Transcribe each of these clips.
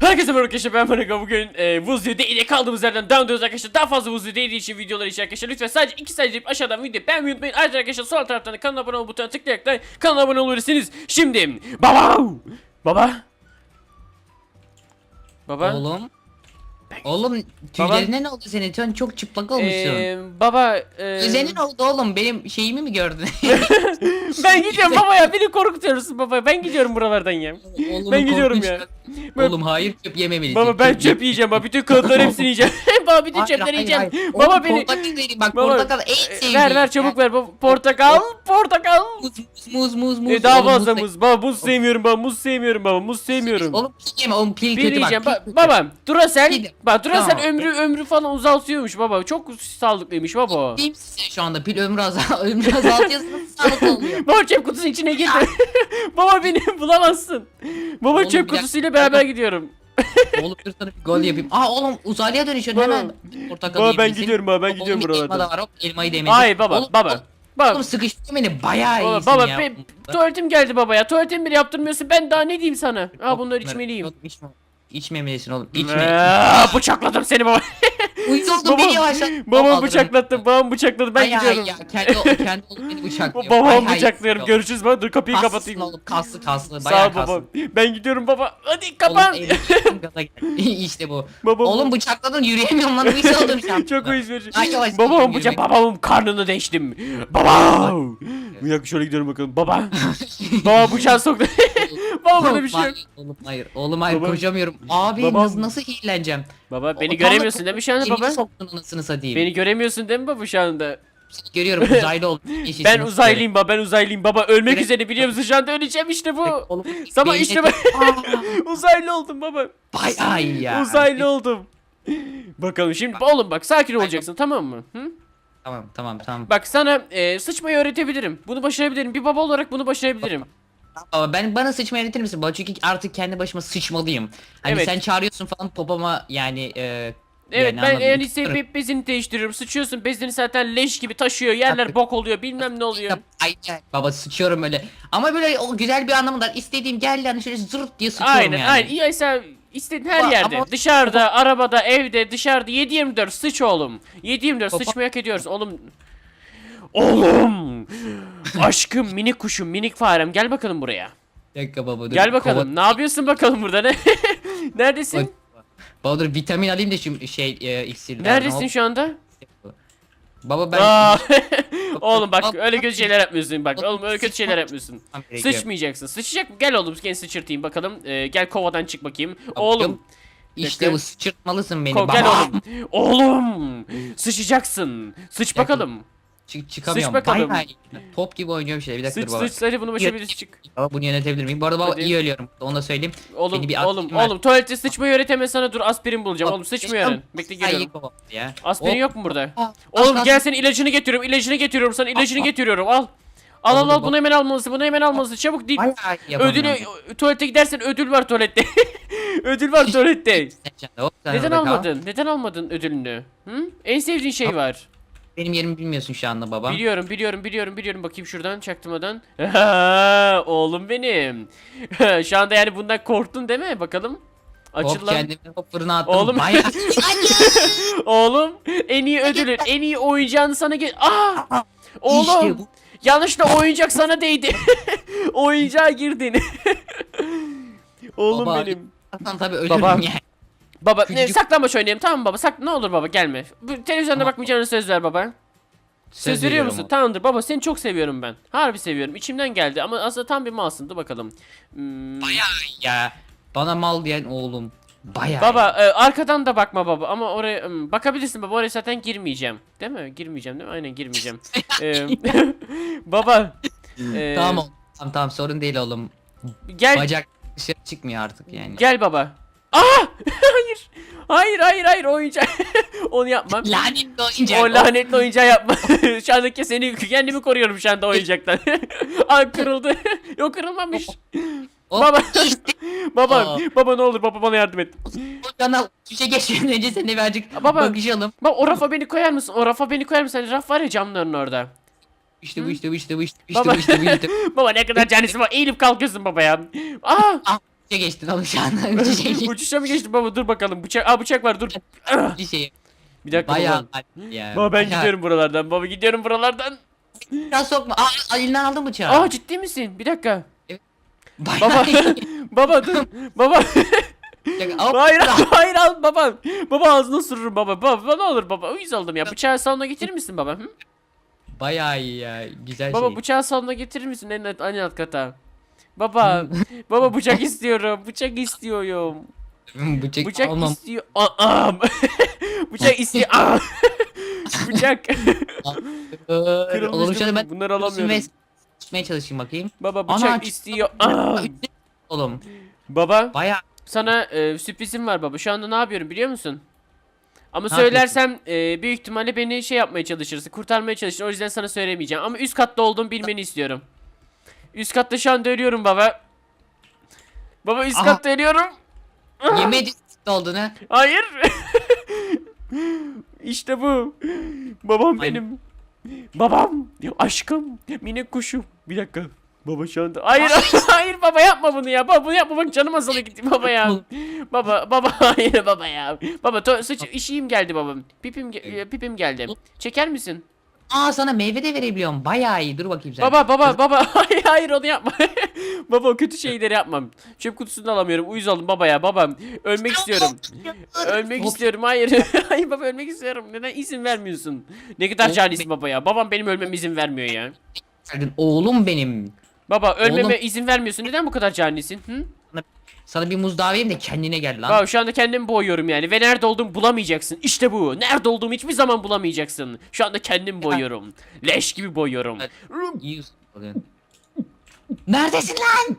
Herkese merhaba arkadaşlar ben Marika bugün e, Buz Diyu'da kaldığımız yerden devam arkadaşlar. Daha fazla Buz Diyu'da için videolar için arkadaşlar Lütfen sadece iki sayı deyip aşağıdan videoyu beğenmeyi unutmayın. Ayrıca arkadaşlar sol taraftan da kanala abone ol butonuna tıklayarak da kanala abone olabilirsiniz. Şimdi Baba Baba! Baba! Oğlum. Oğlum tüylerine ne oldu senin? Sen çok çıplak olmuşsun. Ee, Baba e, Senin oldu oğlum. Benim şeyimi mi gördün? Ben gidiyorum baba ya beni korkutuyorsun baba Ben gidiyorum buralardan ya Oğlum, Ben gidiyorum ya. Ben- Oğlum hayır çöp yememelisin. Baba ben çöp yiyeceğim baba bütün kağıtları hepsini yiyeceğim Baba bütün Hayır, çöpleri hayır, yiyeceğim hayır. Baba Oğlum, beni Portakal vereyim bak Baba, portakal en sevdiğim. Ver ver çabuk ver baba. Portakal, portakal. Muz muz muz muz. E, daha Oğlum, fazla da- muz. Baba muz sevmiyorum baba. Muz sevmiyorum baba. Muz sevmiyorum. Oğlum pil yeme oğlum pil Bir kötü bak. Ba- pil baba Duracell. Bak Duracell Tamam. ömrü ömrü falan uzaltıyormuş baba. Çok sağlıklıymış baba. Değil misin sen şu anda pil ömrü azal ömrü azaltıyorsun nasıl sağlıklı oluyor? Baba çöp kutusunun içine girdi. baba beni bulamazsın. Baba Oğlum, çöp bir dakika. kutusuyla beraber gidiyorum. oğlum dur sana bir gol yapayım. Aa oğlum uzaylıya dönüşüyorsun Baba. hemen. Portakal Baba ben yiyebilirsin. gidiyorum baba ben Oğlum, gidiyorum Elma da buralardan. var hop elmayı da yemedin. Hayır baba Oğlum, baba. Oğlum Baba. sıkıştırdın beni bayağı Baba, iyisin baba ya. be- tuvaletim geldi baba ya. Tuvaletimi bile yaptırmıyorsun. Ben daha ne diyeyim sana? Ha bunları içmeliyim. Oğlum, içme. İçmemelisin oğlum. İçme. Eee, bıçakladım seni baba. Uyuz oldum Babam- beni yavaşlat. Babamı bıçaklattım. Babamı bıçakladı. Ben Ay, ay, gidiyorum. Ya, kendi, kendi oğlum beni bıçaklıyor. Hay. bıçaklıyorum. Görüşürüz baba. Dur kapıyı kapatayım. oğlum kaslı kaslı Sağ bayağı ol baba. kaslı. Ben gidiyorum baba. Hadi kapan. Oğlum, elim- gaza gel. işte bu. Babam Oğlum bıçakladın yürüyemiyorum lan uyuz oldum şu an. çok uyuz verici. Ay, yavaş Babamın gidiyorum, bıçak yürümek. babamın karnını deştim. Baba. Bir dakika şöyle gidiyorum bakalım. Baba. baba bıçağı soktu. Baba böyle bir şey yok. Hayır, Oğlum hayır. Oğlum hayır Baba- koşamıyorum. Abi Babam- nasıl, nasıl hileneceğim? Baba beni O- göremiyorsun değil mi şu anda Elini baba? soktun anasını satayım. Beni göremiyorsun değil mi baba şu anda? Görüyorum uzaylı oldum. Ben uzaylıyım baba ben uzaylıyım baba ölmek Direkt- üzere biliyor musun şu anda öleceğim işte bu. Oğlum, beyni- işte ben Aa, uzaylı oldum baba. Bayağı iyi ya. Uzaylı oldum. Bakalım şimdi oğlum bak sakin olacaksın tamam mı? Hı? Tamam tamam tamam. Bak sana e, sıçmayı öğretebilirim. Bunu başarabilirim. Bir baba olarak bunu başarabilirim. Baba ben bana sıçmayı öğretir misin? Baba çünkü artık kendi başıma sıçmalıyım. Hani Evet. sen çağırıyorsun falan popoma yani e, Evet yani ben anladın mı? yani sevip bezini değiştiriyorum. Sıçıyorsun bezini zaten leş gibi taşıyor. Yerler bok oluyor bilmem ne oluyor. Ay, ay, baba sıçıyorum öyle. Ama böyle o güzel bir anlamı var. İstediğim geldi hani şöyle zırt diye sıçıyorum Aynen yani. aynen. İyi sen istediğin her Ama- yerde. ama- Dışarıda, arabada, evde, dışarıda 7-24 sıç oğlum. 7-24 Baba- sıçmayı hak ediyoruz oğlum. Oğlum. Aşkım minik kuşum minik farem gel bakalım buraya. Bir dakika baba dur. Gel bakalım. Ne yapıyorsun bakalım burada ne? Neredesin? Kova- Baba dur vitamin alayım da şu şey e, iksirden. Neredesin şu anda? Baba ben Aa, oğlum bak öyle kötü şeyler yapmıyorsun bak. Oğlum öyle kötü şeyler yapmıyorsun. Sıçmayacaksın. Sıçacak mı? Gel oğlum gel sıçırtayım bakalım. Ee, gel kovadan çık bakayım. Oğlum. İşte bu sıçırtmalısın beni Ko- baba. gel oğlum. Oğlum. Sıçacaksın. Sıç bakalım. Çık çıkamıyorum. Sıç bakalım. İyi. Top gibi oynuyorum şey bir dakika Sıç dur baba. sıç hadi bunu başarabiliriz çık. Baba bunu yönetebilir miyim? Bu arada baba Hadi. iyi ölüyorum. Onu da söyleyeyim. Oğlum Beni bir oğlum ver. oğlum tuvalette sıçmayı öğretemez sana dur aspirin bulacağım. Oğlum sıçmayı öğren. Bekle Ay, geliyorum. iyi baba Ya. Aspirin Hop. yok mu burada? Aa, Oğlum az gel senin ilacını getiriyorum. ilacını getiriyorum sana ilacını al. getiriyorum al. Al al Oğlum, al bak- bunu hemen almalısın. Bunu hemen almalısın. Çabuk değil. İyi yapamıyorum. Ödülü tuvalete gidersen ödül var tuvalette. ödül var tuvalette. Sen şimdi, hop, sen Neden orada kal. almadın? Neden almadın ödülünü? Hı? En sevdiğin şey var. Benim yerimi bilmiyorsun şu anda baba. Biliyorum, biliyorum, biliyorum, biliyorum. Bakayım şuradan çaktırmadan. Oğlum benim. Şu anda yani bundan korktun değil mi? Bakalım. Açıl Hop lan. kendimi hop fırına attım. Oğlum. Bayağı Oğlum, en iyi ödülün, en iyi oyuncağını sana ge... Aa! Oğlum, İşte bu. yanlışla oyuncak sana değdi. Oyuncağa girdin. Oğlum Baba, benim. Hasan tabii ölürüm Baba. yani. Baba, ne, Küçücük- saklambaç oynayalım tamam mı baba? Sak ne olur baba gelme. Bu televizyonda bakmayacağına söz ver baba. Söz, veriyor veriyorum musun? Tamamdır baba seni çok seviyorum ben. Harbi seviyorum. İçimden geldi ama aslında tam bir malsın. Dur bakalım. Hmm, ya. Bana mal diyen oğlum. Bayağı Baba e, arkadan da bakma baba ama oraya hmm, bakabilirsin baba oraya zaten girmeyeceğim. Değil mi? Girmeyeceğim değil mi? Aynen girmeyeceğim. E, baba. iyi. e, Tamam oğlum. Tamam tamam sorun değil oğlum. Gel Bacak dışarı çıkmıyor artık yani. gel baba. Aa! hayır. Hayır hayır hayır oyuncak. Onu yapmam. Lanetli oyuncak. O lanetli oyuncağı yapma. şu andaki seni kendimi koruyorum şu anda oyuncaktan. Ay kırıldı. Yok kırılmamış. Hop, Baba. işte Baba, Aa. baba ne olur baba bana yardım et. bu kanal tuşa geçmeden önce seninle birazcık Baba. bakışalım. Bak o rafa beni koyar mısın? O rafa beni koyar mısın? Hani raf var ya camların orada. İşte bu işte bu işte bu işte bu işte bu işte bu işte baba ne kadar canlısı var. Eğilip kalkıyorsun baba ya. Aa! Uçuşa geçtin oğlum şu anda. Uçuşa geçtin. Uçuşa mı geçti baba dur bakalım. Bıçak, aa bıçak var dur. Bir şey. Bir dakika Bayağı baba. ya. Baba ben bayağı- gidiyorum buralardan. Baba gidiyorum buralardan. Biraz sokma. Aa elinden aldın bıçağı. Aa ciddi misin? Bir dakika. Bayağı Baba. baba dur. Baba. Hop. hayır hayır al baba. Baba ağzına ısırırım baba. Baba ne olur baba. Uyuz oldum ya. Bıçağı salona getirir misin baba? Hı? Bayağı iyi ya. Güzel Baba şey. bıçağı salona getirir misin en alt, en alt kata? Baba. baba bıçak istiyorum. Bıçak istiyorum. Bıçak, Bıçak almam. istiyor. Aa, bıçak istiyor. Aa. bıçak. Kırılmış. şöyle ben Bunları alamıyorum. tutmaya çalışayım bakayım. Baba Ana, bıçak çıktı. istiyor. Aa. Oğlum Baba bayağı sana e, sürprizim var baba. Şu anda ne yapıyorum biliyor musun? Ama Ne söylersem e, büyük ihtimalle beni şey yapmaya çalışırsın. Kurtarmaya çalışırsın. O yüzden sana söylemeyeceğim. Ama üst katta olduğumu bilmeni istiyorum. Üst katta şu anda ölüyorum baba. Baba üst Aha. katta ölüyorum. yemedi olduğunu. Hayır. işte bu. Babam Ay- benim. Babam. Aşkım. Minik kuşum. Bir dakika. Baba şu anda. Hayır hayır baba yapma bunu ya. Baba bunu yapma bak canım azalıyor gitti baba ya. baba baba hayır baba ya. Baba to- sıç işim geldi babam. Pipim ge- pipim geldi. Çeker misin? Aa sana meyve de verebiliyorum. Bayağı iyi. Dur bakayım sen. Baba baba baba hayır hayır onu yapma. baba o kötü şeyleri yapmam. Çöp kutusunu alamıyorum. Uyuz oldum baba ya babam. Ölmek istiyorum. Ölmek istiyorum. Hayır. Hayır baba ölmek istiyorum. Neden izin vermiyorsun? Ne kadar canisin baba ya. Babam benim ölmeme izin vermiyor ya. Oğlum benim. Baba ölmeme Oğlum. izin vermiyorsun. Neden bu kadar canisin? Hı? Sana bir muz daha vereyim de kendine gel lan. Baba şu anda kendimi boğuyorum yani ve nerede olduğumu bulamayacaksın. İşte bu. Nerede olduğumu hiçbir zaman bulamayacaksın. Şu anda kendimi boyuyorum. Leş gibi boyuyorum. Neredesin lan?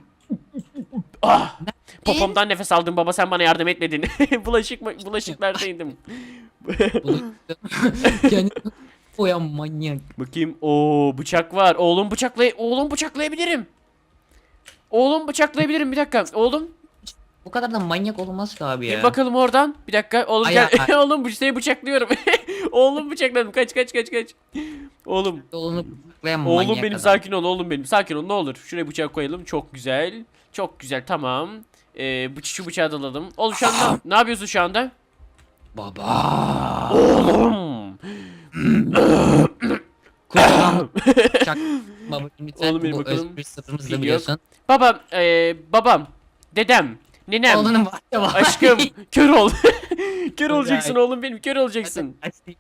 Ah! Popomdan nefes aldım baba sen bana yardım etmedin. Bulaşık mı? Bulaşıklardaydım. Kendine Oya manyak. Bakayım. Oo bıçak var. Oğlum bıçaklay oğlum bıçaklayabilirim. Oğlum bıçaklayabilirim bir dakika. Oğlum Bu kadar da manyak olmaz ki abi ya. bir bakalım oradan. Bir dakika. Oğlum Ay, gel. ay. oğlum bu seni bıçaklıyorum. oğlum bıçakladım. Kaç kaç kaç kaç. Oğlum. Oğlum, manyak Oğlum benim adam. sakin ol oğlum benim. Sakin ol ne olur. Şuraya bıçak koyalım. Çok güzel. Çok güzel tamam. Ee, bu şu bıçağı da alalım. Oğlum şu anda ne yapıyorsun şu anda? Baba. Oğlum. Kurtulan. Çak. Baba lütfen Oğlum benim bu bakalım. özgür sırrımızı Pil da yok. biliyorsun. Babam, ee, babam, dedem, ninem, Oğlunun var ya var. aşkım, kör ol. kör olacaksın oğlum benim, kör olacaksın.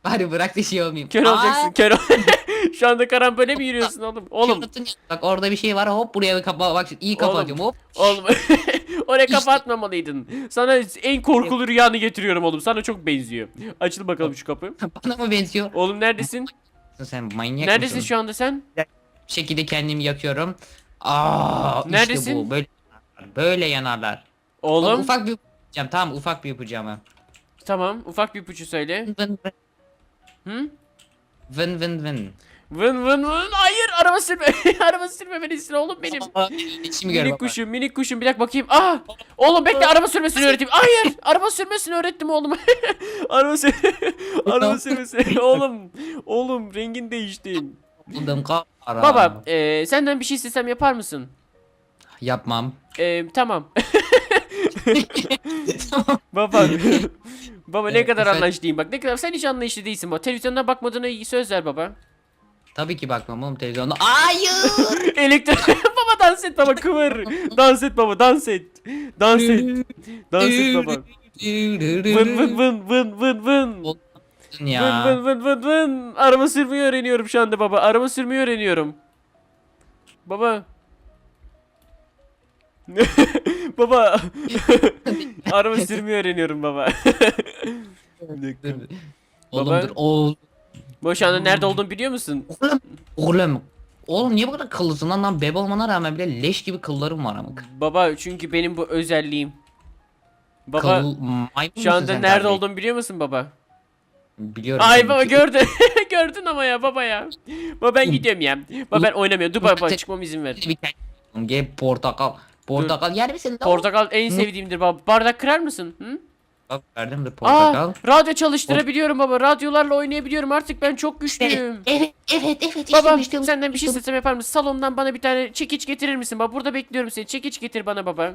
Bari bırak da şey olmayayım. Kör Aa, olacaksın, kör ol. Şu anda karambole mi yürüyorsun oğlum? Oğlum, Bak orada bir şey var hop buraya bir kapa bak iyi Oğlum. kapatıyorum hop. oğlum. Oraya İşte. kapatmamalıydın. Sana en korkulu rüyanı getiriyorum oğlum. Sana çok benziyor. Açıl bakalım şu kapı. Bana mı benziyor? Oğlum neredesin? Sen manyak Neredesin mısın? şu anda sen? Bir şekilde kendimi yakıyorum. Aa Neredesin? işte bu böyle böyle yanarlar. Oğlum. Ufak bir yapacağım tamam ufak bir yapacağım. Tamam, ufak bir ipucu söyle. Vın vın Hı? vın vın vın. Vın vın vın. Hayır, araba sürme. araba sürmemelisin oğlum benim. İçimi gör Minik baba. kuşum, minik kuşum. Bir dakika bakayım. Ah! Oğlum bekle araba sürmesini öğreteyim. Hayır! Araba sürmesini öğrettim oğlum. araba sür araba sürmesini. oğlum, oğlum rengin değişti. Buldum kara. Baba, e, senden bir şey istesem yapar mısın? Yapmam. E, tamam. Baba. baba ne Evet, kadar efendim? anlayışlıyım bak. Ne kadar sen hiç anlayışlı değilsin baba. Televizyondan bakmadığına iyi söz ver baba. Tabii ki bakmam oğlum televizyonda. Hayır. Elektrik. baba dans et baba kıvır. Dans et baba dans et. Dans et. Dans et baba. Vın vın vın vın vın vın. Vın ya. vın vın vın vın. Araba sürmeyi öğreniyorum şu anda baba. Araba sürmeyi öğreniyorum. Baba. baba. Araba sürmeyi öğreniyorum baba. Oğlum Baba. dur oğlum. Bu şu anda nerede olduğumu biliyor musun? Oğlum. Oğlum. Oğlum niye bu kadar kıllısın lan lan bebe olmana rağmen bile leş gibi kıllarım var ama. Baba çünkü benim bu özelliğim. Baba Kıl, maymun şu musun anda sen nerede kardeşim? olduğumu biliyor musun baba? Biliyorum. Ay baba gördün. Gördün ama ya baba ya. Baba ben gidiyorum ya. Baba ben oynamıyorum. Dur baba çıkmam izin ver. Bir tane- Gel portakal. Portakal yer misin lan? Portakal en sevdiğimdir baba. Bardak kırar mısın? Hı? Portakal verdim de Aa, portakal. radyo çalıştırabiliyorum baba. Radyolarla oynayabiliyorum. Artık ben çok güçlüyüm. Evet evet evet. Baba işte, işte, senden bir şey istesem yapar mısın? Salondan bana bir tane çekiç getirir misin? Baba burada bekliyorum seni. Çekiç getir bana baba.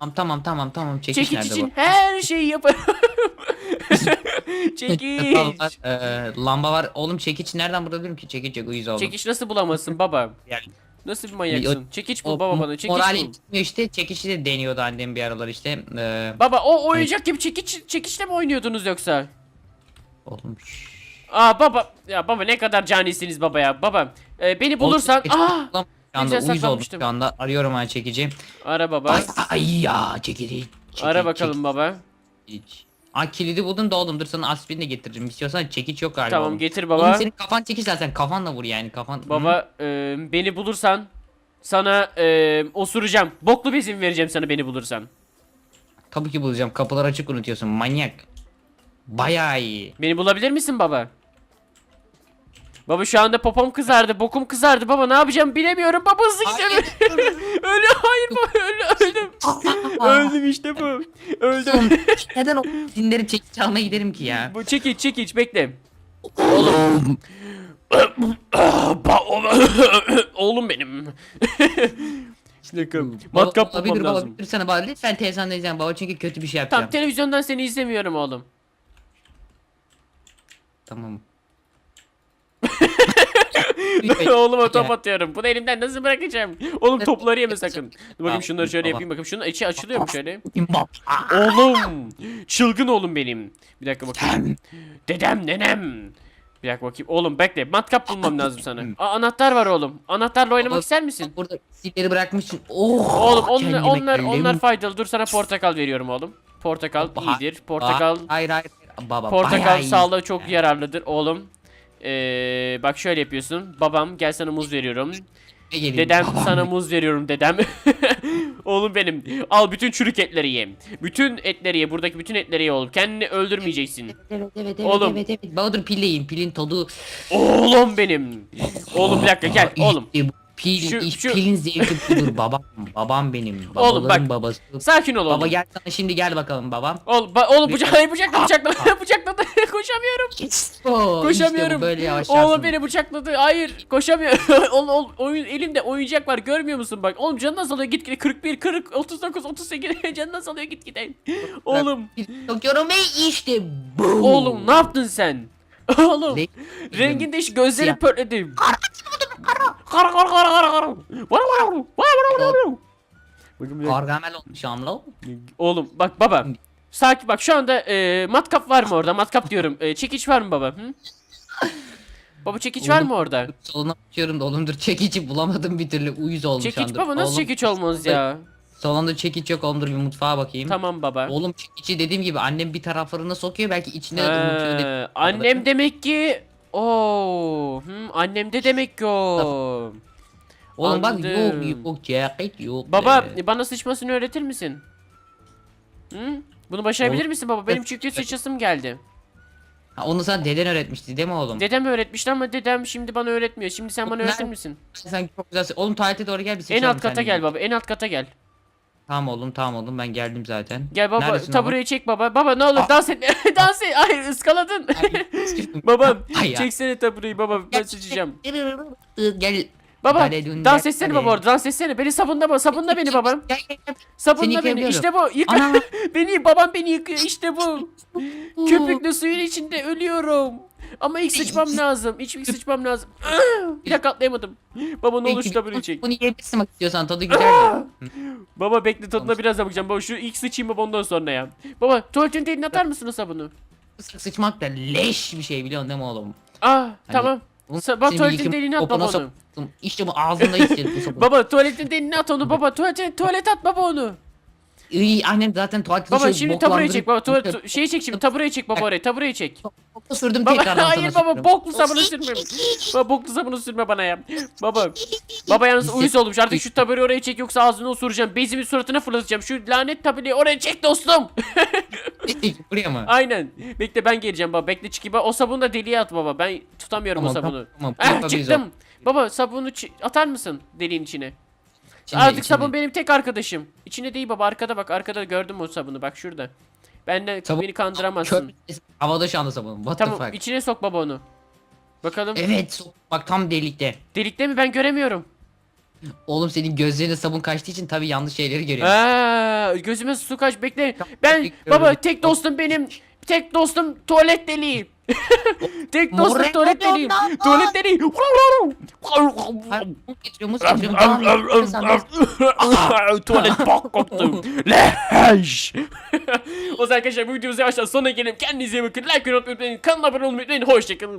Tamam tamam tamam tamam çekiç, Çekiç nerede için bu? her şeyi yaparım. Çekiç. var, eee, lamba var. Oğlum çekiç nereden bulabilirim ki? Çekiç yok uyuz oldum. Çekiç nasıl bulamazsın baba? Yani, Nasıl bir manyaksın? Çekiç bul o baba bana. Çekiç moral bul. gitmiyor işte. Çekiçi de deniyordu annem bir aralar işte. Eee, Baba o oyuncak gibi çekiç çekiçle mi oynuyordunuz yoksa? oğlum şşş. Aa baba ya baba ne kadar canisiniz baba ya. Baba e, beni bulursan Oğlum, çekiç aa bulamam. Şu anda güzel uyuz oldum şu anda. Arıyorum ben çekici. ara baba. Ay, ay ya çekici. çekiç, Ara bakalım baba. Çekiç. Aa kilidi buldun da oğlum dur sana aspirin de getiririm. İstiyorsan çekiç yok galiba. Tamam oğlum. getir Oğlum baba. senin kafan çekiç zaten kafanla vur yani kafan. Baba e, beni bulursan sana e, osuracağım. Boklu bezim vereceğim sana beni bulursan. Tabii ki bulacağım. Kapılar açık unutuyorsun manyak. Bayağı iyi. Beni bulabilir misin baba? Baba şu anda popom kızardı, bokum kızardı. Baba ne yapacağım bilemiyorum. Baba hızlı gideceğim. Ölü hayır baba öldü öldüm. öldüm işte bu. Öldüm. Neden o dinleri çekiç almaya giderim ki ya? bu çekiç çekiç bekle. Oğlum. Oğlum benim. Bir dakika. Matkap baba, bir bulmam baba lazım. bir sana baba lütfen televizyonda izleyen baba çünkü kötü bir şey yapacağım. Tamam televizyondan seni izlemiyorum oğlum. Tamam. Oğluma top atıyorum. Bunu elimden nasıl bırakacağım? Oğlum topları yeme sakın. Dur bakayım şunları şöyle yapayım bakayım. Şunun içi açılıyor mu şöyle? Oğlum. Çılgın oğlum benim. Bir dakika bakayım. Dedem nenem. Bir dakika bakayım. Oğlum bekle. Matkap bulmam lazım sana. Aa, anahtar var oğlum. Anahtarla oynamak Baba, ister misin? Burada isimleri bırakmışsın. Oh. Oğlum onlar onlar onlar faydalı. Dur sana portakal veriyorum oğlum. Portakal iyidir. Portakal Hayır hayır. Baba portakal sağlığa çok yararlıdır oğlum. Ee, bak şöyle yapıyorsun. Babam gel sana muz veriyorum. Dedem Babam sana muz veriyorum dedem. oğlum benim. Al bütün çürük etleri ye. Bütün etleri ye. Buradaki bütün etleri ye oğlum. Kendini öldürmeyeceksin. Evet evet evet Oğlum. evet evet. Baba dur pille yiyin. Pilin tadı. Oğlum benim. Oğlum bir dakika gel oğlum. İşte bu Pil, Şu- iş- şu- pilin zevki budur babam. Babam benim. Oğlum Babaların bak, babası. Sakin ol oğlum. Baba gel sana şimdi gel bakalım babam. Oğlum, ba- oğlum bıçak, hayır bıçakladı bıçakladı bıçakladı koşamıyorum. Oo, Koşamıyorum. işte bu böyle yavaş Oğlum beni bıçakladı. Hayır koşamıyorum. oğlum, oğlum oyun elimde oyuncak var görmüyor musun bak. Oğlum canı nasıl alıyor gitgide 41 40 39 38 canı nasıl alıyor gitgide. Oğlum Sokuyorum ve işte bu. oğlum ne yaptın sen? Oğlum Ne- rengin değiş gözleri Siyah. pörtledi. Kara kara kara kara kara. Vara vara vara. Vara vara vara. Bakın bir dakika. Gargamel olmuş amla. Oğlum bak baba. Sakin bak şu anda e, matkap var mı orada? Matkap diyorum. E, çekiç var mı baba? Hı? Baba çekiç var mı orada? Salona bakıyorum da oğlum dur çekici bulamadım bir türlü uyuz oldum şu Çekiç anda. baba nasıl Oğlum, çekiç olmaz ya? Salonda çekiç yok oğlum dur bir mutfağa bakayım. Tamam baba. Oğlum çekici dediğim gibi annem bir taraflarına sokuyor belki içine unutuyor. Ee, dedi. annem demek ki Oo, hmm, annem de demek o. Oğlum bak Anladım. yok yok ceket yok. Baba Ee, bana sıçmasını öğretir misin? Hı? Bunu başarabilir Oğlum- misin baba? Benim çünkü sıçasım geldi. ha, onu sana deden öğretmişti değil mi oğlum? Dedem öğretmişti ama dedem şimdi bana öğretmiyor. Şimdi sen bana öğretir misin? Sen çok güzel. Oğlum tuvalete doğru gel bir En sıçalım alt kata seninle. gel baba. En alt kata gel. Tamam oğlum tamam oğlum ben geldim zaten. Gel baba Neredesin tabureyi çek baba. Baba ne olur dans et. dans et. Hayır ıskaladın. Babam Ay ya. çeksene tabureyi baba ben sıçacağım. Gel. Baba dans gel, etsene baba orada dans etsene. Beni sabunla baba sabunla beni baba. Gel, gel, gel. Sabunla Seni beni. yıkayabiliyorum. İşte bu. Yıka. Ana. beni babam beni yıkıyor. İşte bu. Köpüklü suyun içinde ölüyorum. Ama ilk sıçmam lazım. İlk ilk sıçmam lazım. Bir dakika atlayamadım. Baba ne olur şu tabureyi çek. Bunu yiyebilirsin bak istiyorsan tadı güzel de. Baba bekle tadına biraz da bakacağım. Baba şu ilk sıçayım baba ondan sonra ya. Baba tuvaletin elini atar mısın o sabunu? Sı- Sıçmak da leş bir şey biliyorsun değil mi oğlum? Ah tamam. Bak senin tuvaletin deliğini at baba onu. soktum. İşte bu ağzında hisset bu sabun. Baba tuvaletin deliğini at onu baba. Tuvalet, tuvalet at baba onu. İyi annem zaten tuvalet Baba dışı şimdi boklandırıp- çek baba. Tuvalet, tu- şeyi çek şimdi tabureyi çek baba oraya. Tabureyi çek. Bokla sürdüm Baba tekrardan hayır sana baba sürdüm. boklu sabunu sürme. Baba boklu sabunu sürme bana ya. Baba. Baba yalnız uyuz olmuş. Artık şu tabureyi oraya çek yoksa ağzını osuracağım. Bezimi suratına fırlatacağım. Şu lanet tabureyi oraya çek dostum. Buraya mı? Aynen. Bekle ben geleceğim baba. Bekle çıkayım. Baba, O sabunu da deliğe at baba. Ben tutamıyorum Tamam, o sabunu. tamam, tamam. Ah, çıktım. Baba sabunu çi- atar mısın deliğin içine? Şimdi Artık içinde- sabun benim tek arkadaşım. İçine değil baba arkada bak arkada gördüm o sabunu bak şurada. Ben de Sabun- beni kandıramazsın. Kör havada şu anda sabun. What Tamam the fuck? içine sok baba onu. Bakalım. Evet sok- bak tam delikte. Delikte mi ben göremiyorum. Oğlum senin gözlerine sabun kaçtığı için tabii yanlış şeyleri görüyorsun. Aa, gözüme su kaç bekle. Ben baba tek dostum benim. Tek dostum tuvalet deliği. tek dostum Moreno tuvalet ondan Tuvalet yapıyorsan ben- Tuvalet bok koktu. Leş. o zaman arkadaşlar bu videomuz yavaştan sonuna gelelim. Kendinize iyi bakın. Like, yorum, unutmayın. Kanala abone olmayı unutmayın. Hoşçakalın.